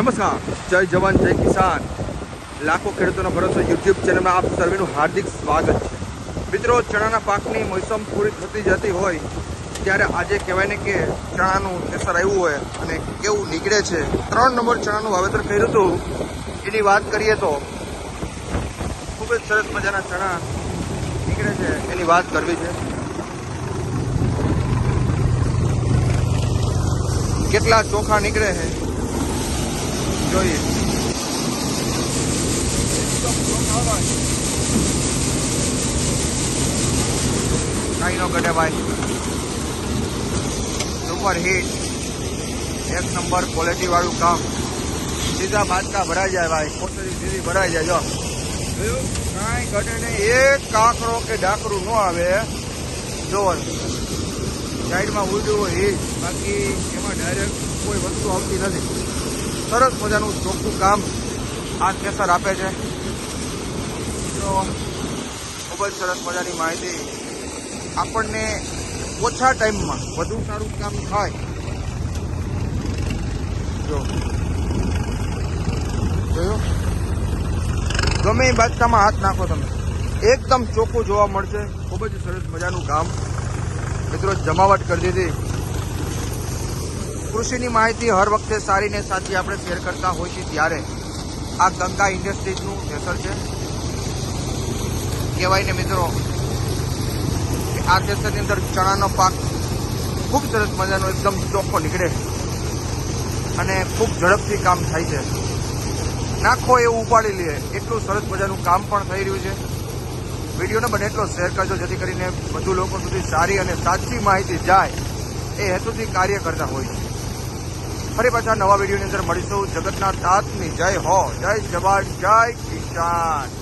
નમસ્કાર, જય જવાન, જય કિસાન. લાખો ખેડૂતોનો ભરોસો યુટ્યુબ ચેનલમાં આપ સર્વેનું હાર્દિક સ્વાગત છે. મિત્રો, ચણાના પાકની મોસમ પૂરી થતી જતી હોય, ત્યારે આજે કહેવાય ને કે ચણાનું કેસર આવ્યું હોય અને કેવું નીકળે છે. ત્રણ નંબર ચણાનું વાવેતર કર્યું હતું. એની વાત કરીએ તો, ખૂબ જ સરસ મજાના ચણા નીકળે છે. એની વાત કરવી છે. કેટલા ચોખા નીકળે છે? જોઈએ. કાંઈ નો ઘટે ભાઈ. સુપર હિટ એક નંબર ક્વોલિટી વાળું કામ. સીધા બાદકા ભરાઈ જાય ભાઈ. કોથળી સીધી ભરાઈ જાય જો. કાંઈ ઘટે નહીં. એક કાંકરો કે ડાકરું ન આવે. જોવાનું સાઈડમાં ઉડ્યું હોય. એ બાકી એમાં ડાયરેક્ટ કોઈ વસ્તુ આવતી નથી. સરસ મજાનું ચોખ્ખું કામ આ કેસર આપે છે. તો ખૂબ જ સરસ મજાની માહિતી આપણને ઓછા ટાઈમમાં વધુ સારું કામ થાય. જો. જોયું? ગમે એ બાદશામાં હાથ નાખો તમે. એકદમ ચોખ્ખું જોવા મળશે. ખૂબ જ સરસ મજાનું કામ. મિત્રો, જમાવટ કરી દીધી. કૃષિની માહિતી હર વખતે સારી ને સાચી આપણે શેર કરતા હોઈએ છીએ ત્યારે આ ગંગા ઇન્ડસ્ટ્રીઝનું જેસર છે. કહેવાય ને મિત્રો કે આ જેસરની અંદર ચણાનો પાક ખૂબ સરસ મજાનો એકદમ ચોખ્ખો નીકળે અને ખૂબ ઝડપથી કામ થાય છે. નાખો એવું ઉપાડી લે, એટલું સરસ મજાનું કામ પણ થઈ રહ્યું છે. વિડીયોને બને એટલો શેર કરજો, જેથી કરીને વધુ લોકો સુધી સારી અને સાચી માહિતી જાય એ હેતુથી કાર્ય કરતા હોય છે. ફરી પાછા નવા વિડીયોની અંદર મળીશું. જગતના તાતની જય હો. જય જવાન જય કિસાન.